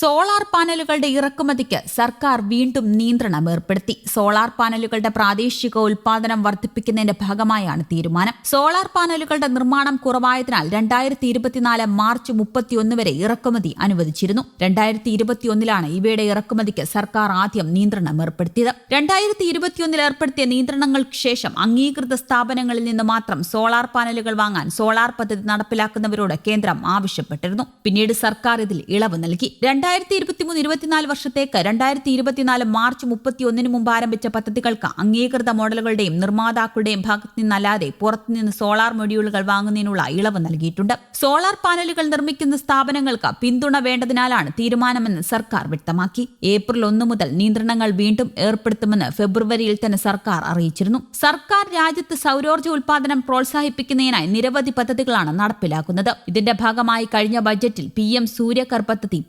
Solar പാനലുകളുടെ ഇറക്കുമതിക്ക് സർക്കാർ വീണ്ടും നിയന്ത്രണം ഏർപ്പെടുത്തി. സോളാർ പാനലുകളുടെ പ്രാദേശിക ഉൽപാദനം വർദ്ധിപ്പിക്കുന്നതിന്റെ ഭാഗമായാണ് തീരുമാനം. സോളാർ പാനലുകളുടെ നിർമ്മാണം കുറവായതിനാൽ രണ്ടായിരത്തി ഇരുപത്തിനാല് മാർച്ച് മുപ്പത്തിയൊന്ന് വരെ ഇറക്കുമതി അനുവദിച്ചിരുന്നു. രണ്ടായിരത്തി ഇരുപത്തിയൊന്നിലാണ് ഇവയുടെ ഇറക്കുമതിക്ക് സർക്കാർ ആദ്യം നിയന്ത്രണം ഏർപ്പെടുത്തിയത്. രണ്ടായിരത്തി ഇരുപത്തിയൊന്നിൽ ഏർപ്പെടുത്തിയ നിയന്ത്രണങ്ങൾക്ക് ശേഷം അംഗീകൃത സ്ഥാപനങ്ങളിൽ നിന്ന് മാത്രം സോളാർ പാനലുകൾ വാങ്ങാൻ സോളാർ പദ്ധതി നടപ്പിലാക്കുന്നവരോട് കേന്ദ്രം ആവശ്യപ്പെട്ടിരുന്നു. പിന്നീട് സർക്കാർ ഇതിൽ ഇളവ് നൽകി. രണ്ടായിരത്തി ഇരുപത്തിമൂന്ന് ഇരുപത്തിനാല് വർഷത്തേക്ക് രണ്ടായിരത്തി ഇരുപത്തിനാല് മാർച്ച് മുപ്പത്തിയൊന്നിന് മുമ്പ് ആരംഭിച്ച പദ്ധതികൾക്ക് അംഗീകൃത മോഡലുകളുടെയും നിർമ്മാതാക്കളുടെയും ഭാഗത്തു നിന്നല്ലാതെ പുറത്തുനിന്ന് സോളാർ മൊഡ്യൂളുകൾ വാങ്ങുന്നതിനുള്ള ഇളവ് നൽകിയിട്ടുണ്ട്. സോളാർ പാനലുകൾ നിർമ്മിക്കുന്ന സ്ഥാപനങ്ങൾക്ക് പിന്തുണ വേണ്ടതിനാലാണ് തീരുമാനമെന്ന് സർക്കാർ വ്യക്തമാക്കി. ഏപ്രിൽ ഒന്ന് മുതൽ നിയന്ത്രണങ്ങൾ വീണ്ടും ഏർപ്പെടുത്തുമെന്ന് ഫെബ്രുവരിയിൽ തന്നെ സർക്കാർ അറിയിച്ചിരുന്നു. സർക്കാർ രാജ്യത്ത് സൗരോർജ ഉൽപാദനം പ്രോത്സാഹിപ്പിക്കുന്നതിനായി നിരവധി പദ്ധതികളാണ് നടപ്പിലാക്കുന്നത്. ഇതിന്റെ ഭാഗമായി കഴിഞ്ഞ ബജറ്റിൽ പി എം സൂര്യകർ പദ്ധതി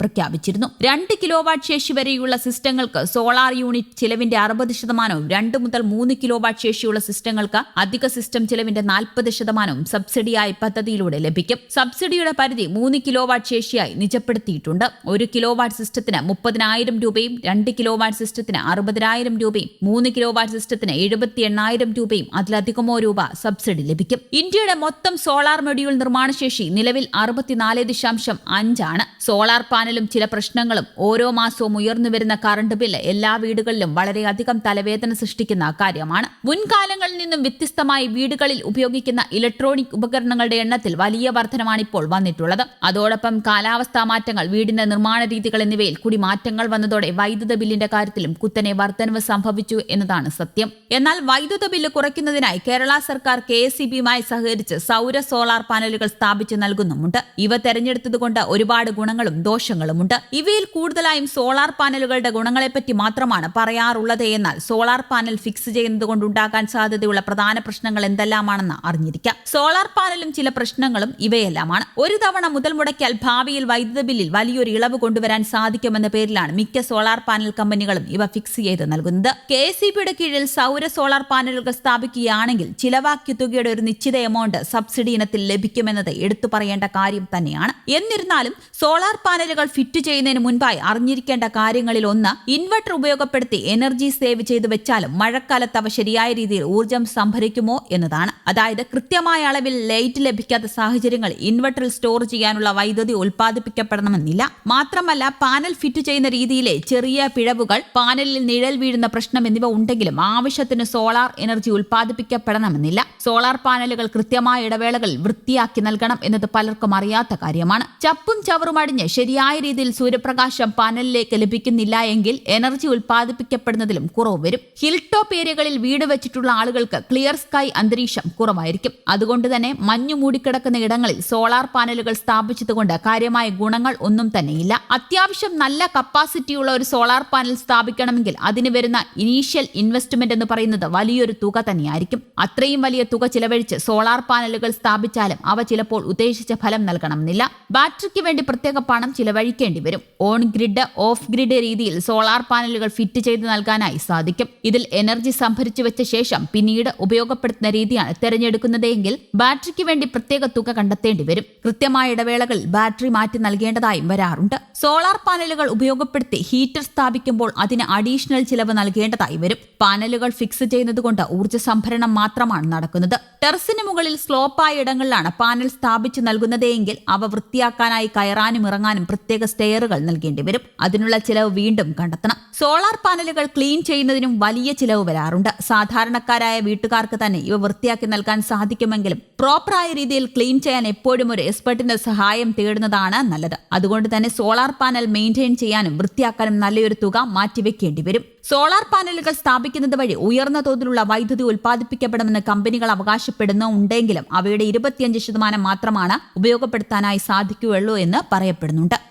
പ്രഖ്യാപിച്ചിരുന്നു രണ്ട് കിലോ വാട്ട് ശേഷി വരെയുള്ള സിസ്റ്റങ്ങൾക്ക് സോളാർ യൂണിറ്റ് ചിലവിന്റെ അറുപത് ശതമാനവും രണ്ട് മുതൽ മൂന്ന് കിലോ വാട്ട് ശേഷിയുള്ള സിസ്റ്റങ്ങൾക്ക് അധിക സിസ്റ്റം ചിലവിന്റെ നാൽപ്പത് ശതമാനവും സബ്സിഡിയായി പദ്ധതിയിലൂടെ ലഭിക്കും. സബ്സിഡിയുടെ പരിധി മൂന്ന് കിലോ വാട്ട് ശേഷിയായി നിജപ്പെടുത്തിയിട്ടുണ്ട്. ഒരു കിലോ വാട്ട് സിസ്റ്റത്തിന് മുപ്പതിനായിരം രൂപയും രണ്ട് കിലോ വാട്ട് സിസ്റ്റത്തിന് അറുപതിനായിരം രൂപയും മൂന്ന് കിലോ വാട്ട് സിസ്റ്റത്തിന് എഴുപത്തി എണ്ണായിരം രൂപയും അതിലധികമോ രൂപ സബ്സിഡി ലഭിക്കും. ഇന്ത്യയുടെ മൊത്തം സോളാർ മൊഡ്യൂൾ നിർമ്മാണശേഷി നിലവിൽ അറുപത്തിനാല് ദശാംശം അഞ്ചാണ്. സോളാർ പാനലും ചില പ്രശ്നങ്ങളും ഓരോ മാസവും ഉയർന്നുവരുന്ന കറണ്ട് ബില്ല് എല്ലാ വീടുകളിലും വളരെയധികം തലവേദന സൃഷ്ടിക്കുന്ന കാര്യമാണ്. മുൻകാലങ്ങളിൽ നിന്നും വ്യത്യസ്തമായി വീടുകളിൽ ഉപയോഗിക്കുന്ന ഇലക്ട്രോണിക് ഉപകരണങ്ങളുടെ എണ്ണത്തിൽ വലിയ വർധനമാണ് ഇപ്പോൾ വന്നിട്ടുള്ളത്. അതോടൊപ്പം കാലാവസ്ഥാ മാറ്റങ്ങൾ വീടിന്റെ നിർമ്മാണ രീതികൾ എന്നിവയിൽ കൂടി മാറ്റങ്ങൾ വന്നതോടെ വൈദ്യുത ബില്ലിന്റെ കാര്യത്തിലും കുത്തനെ വർധനവ് സംഭവിച്ചു എന്നതാണ് സത്യം. എന്നാൽ വൈദ്യുത ബില്ല് കുറയ്ക്കുന്നതിനായി കേരള സർക്കാർ കെ എസ് സഹകരിച്ച് സൗര സോളാർ പാനലുകൾ സ്ഥാപിച്ചു നൽകുന്നുമുണ്ട്. ഇവ തെരഞ്ഞെടുത്തതുകൊണ്ട് ഒരുപാട് ഗുണങ്ങളും ദോഷങ്ങളുമുണ്ട്. ഇവയിൽ കൂടുതലായും സോളാർ പാനലുകളുടെ ഗുണങ്ങളെപ്പറ്റി മാത്രമാണ് പറയാറുള്ളത് എന്നാൽ സോളാർ പാനൽ ഫിക്സ് ചെയ്യുന്നത് കൊണ്ടുണ്ടാകാൻ സാധ്യതയുള്ള പ്രധാന പ്രശ്നങ്ങൾ എന്തെല്ലാമാണെന്ന് അറിഞ്ഞിരിക്കാം. സോളാർ പാനലും ചില പ്രശ്നങ്ങളും ഇവയെല്ലാമാണ്. ഒരു തവണ മുതൽ മുടക്കിയാൽ ഭാവിയിൽ വൈദ്യുത ബില്ലിൽ വലിയൊരു ഇളവ് കൊണ്ടുവരാൻ സാധിക്കുമെന്ന പേരിലാണ് മിക്ക സോളാർ പാനൽ കമ്പനികളും ഇവ ഫിക്സ് ചെയ്ത് നൽകുന്നത്. കെ എസ് കീഴിൽ സൗര സോളാർ പാനലുകൾ സ്ഥാപിക്കുകയാണെങ്കിൽ ചിലവാക്കിയ തുകയുടെ ഒരു നിശ്ചിത എമൗണ്ട് സബ്സിഡി ഇനത്തിൽ ലഭിക്കുമെന്നത് എടുത്തു പറയേണ്ട കാര്യം തന്നെയാണ്. എന്നിരുന്നാലും സോളാർ പാനലുകൾ ഫിറ്റ് ചെയ്യുന്നതിന് മുൻപായി അറിഞ്ഞിരിക്കേണ്ട കാര്യങ്ങളിൽ ഒന്ന് ഇൻവെർട്ടർ ഉപയോഗപ്പെടുത്തി എനർജി സേവ് ചെയ്തു വെച്ചാലും മഴക്കാലത്ത് അവ ശരിയായ രീതിയിൽ ഊർജം സംഭരിക്കുമോ എന്നതാണ്. അതായത് കൃത്യമായ അളവിൽ ലൈറ്റ് ലഭിക്കാത്ത സാഹചര്യങ്ങൾ ഇൻവെർട്ടറിൽ സ്റ്റോർ ചെയ്യാനുള്ള വൈദ്യുതി ഉൽപ്പാദിപ്പിക്കപ്പെടണമെന്നില്ല. മാത്രമല്ല പാനൽ ഫിറ്റ് ചെയ്യുന്ന രീതിയിലെ ചെറിയ പിഴവുകൾ പാനലിൽ നിഴൽ വീഴുന്ന പ്രശ്നം എന്നിവ ഉണ്ടെങ്കിലും ആവശ്യത്തിന് സോളാർ എനർജി ഉൽപ്പാദിപ്പിക്കപ്പെടണമെന്നില്ല. സോളാർ പാനലുകൾ കൃത്യമായ ഇടവേളകൾ വൃത്തിയാക്കി നൽകണം എന്നത് പലർക്കും അറിയാത്ത കാര്യമാണ്. ചപ്പും ചവറും അടിഞ്ഞ് ശരിയായ രീതിയിൽ സൂര്യപ്രകാശം പാനലിലേക്ക് ലഭിക്കുന്നില്ല എങ്കിൽ എനർജി ഉൽപ്പാദിപ്പിക്കപ്പെടുന്നതിലും കുറവ് വരും. ഹിൽ ടോപ്പ് ഏരിയകളിൽ വീട് വെച്ചിട്ടുള്ള ആളുകൾക്ക് ക്ലിയർ സ്കൈ അന്തരീക്ഷം കുറവായിരിക്കും. അതുകൊണ്ട് തന്നെ മഞ്ഞു മൂടിക്കിടക്കുന്ന ഇടങ്ങളിൽ സോളാർ പാനലുകൾ സ്ഥാപിച്ചതുകൊണ്ട് കാര്യമായ ഗുണങ്ങൾ ഒന്നും തന്നെയില്ല. അത്യാവശ്യം നല്ല കപ്പാസിറ്റിയുള്ള ഒരു സോളാർ പാനൽ സ്ഥാപിക്കണമെങ്കിൽ അതിന് വരുന്ന ഇനീഷ്യൽ ഇൻവെസ്റ്റ്മെന്റ് എന്ന് പറയുന്നത് വലിയൊരു തുക തന്നെയായിരിക്കും. അത്രയും വലിയ തുക ചിലവഴിച്ച് സോളാർ പാനലുകൾ സ്ഥാപിച്ചാലും അവ ചിലപ്പോൾ ഉദ്ദേശിച്ച ഫലം നൽകണമെന്നില്ല. ബാറ്ററിക്ക് വേണ്ടി പ്രത്യേക പണം ചിലവഴിക്കേണ്ടി വരും. ഓൺ ഗ്രിഡ് ഓഫ് ഗ്രിഡ് രീതിയിൽ സോളാർ പാനലുകൾ ഫിറ്റ് ചെയ്ത് നൽകാനായി സാധിക്കും. ഇതിൽ എനർജി സംഭരിച്ചു വെച്ച ശേഷം പിന്നീട് ഉപയോഗപ്പെടുത്തുന്ന രീതിയാണ് തെരഞ്ഞെടുക്കുന്നതെങ്കിൽ ബാറ്ററിക്ക് വേണ്ടി പ്രത്യേക തുക കണ്ടെത്തേണ്ടി വരും. കൃത്യമായ ഇടവേളകൾ ബാറ്ററി മാറ്റി നൽകേണ്ടതായും വരാറുണ്ട്. സോളാർ പാനലുകൾ ഉപയോഗപ്പെടുത്തി ഹീറ്റർ സ്ഥാപിക്കുമ്പോൾ അതിന് അഡീഷണൽ ചിലവ് നൽകേണ്ടതായി വരും. പാനലുകൾ ഫിക്സ് ചെയ്യുന്നതുകൊണ്ട് ഊർജ സംഭരണം മാത്രമാണ് നടക്കുന്നത്. ടെറസിന് മുകളിൽ സ്ലോപ്പായ ഇടങ്ങളിലാണ് പാനൽ സ്ഥാപിച്ചു നൽകുന്നതെങ്കിൽ അവ വൃത്തിയാക്കാനായി കയറാനും ഇറങ്ങാനും പ്രത്യേക സ്റ്റെയറുകൾ നൽകേണ്ടി വരും. അതിനുള്ള ചിലവ് വീണ്ടും കണ്ടെത്തണം. സോളാർ പാനലുകൾ ക്ലീൻ ചെയ്യുന്നതിനും വലിയ ചിലവ് വരാറുണ്ട്. സാധാരണക്കാരായ വീട്ടുകാർക്ക് തന്നെ ഇവ വൃത്തിയാക്കി നൽകാൻ സാധിക്കുമെങ്കിലും പ്രോപ്പറായ രീതിയിൽ ക്ലീൻ ചെയ്യാൻ എപ്പോഴും ഒരു എക്സ്പെർട്ടിന്റെ സഹായം തേടുന്നതാണ് നല്ലത്. അതുകൊണ്ട് തന്നെ സോളാർ പാനൽ മെയിന്റെയിൻ ചെയ്യാനും വൃത്തിയാക്കാനും നല്ലൊരു തുക മാറ്റിവെക്കേണ്ടി വരും. സോളാർ പാനലുകൾ സ്ഥാപിക്കുന്നത് വഴി ഉയർന്ന തോതിലുള്ള വൈദ്യുതി ഉൽപ്പാദിപ്പിക്കപ്പെടുമെന്ന് കമ്പനികൾ അവകാശപ്പെടുന്നുണ്ടെങ്കിലും അവയുടെ ഇരുപത്തിയഞ്ച് ശതമാനം മാത്രമാണ് ഉപയോഗപ്പെടുത്താനായി സാധിക്കുകയുള്ളൂ എന്ന് പറയപ്പെടുന്നുണ്ട്.